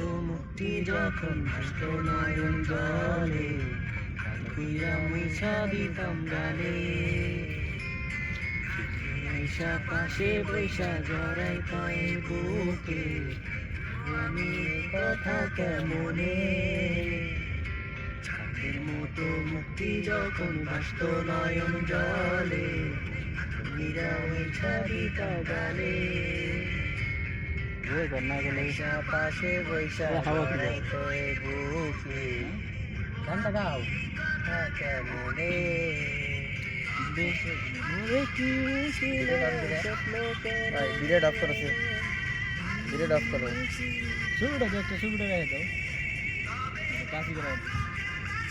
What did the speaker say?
মুক্তি যখন ভাসত নয়ন জলে কালকুইয়া মিশা দিতাম গালে বৈশা পাশে বৈশা জড়াই পায়ে বুকে, আমি কথা কেমনে? ছাদের মতো মুক্তি যখন ভাসত নয়ন জলে মীরা বৈশা দিতা গালে পাশে বৈশা বুকে। গানটা গাও। কেমনে বিরাট অফ করেছে বিরাট অফ করো ছবিটা একটা ছবিটা রেখে দাও। কাশি করে।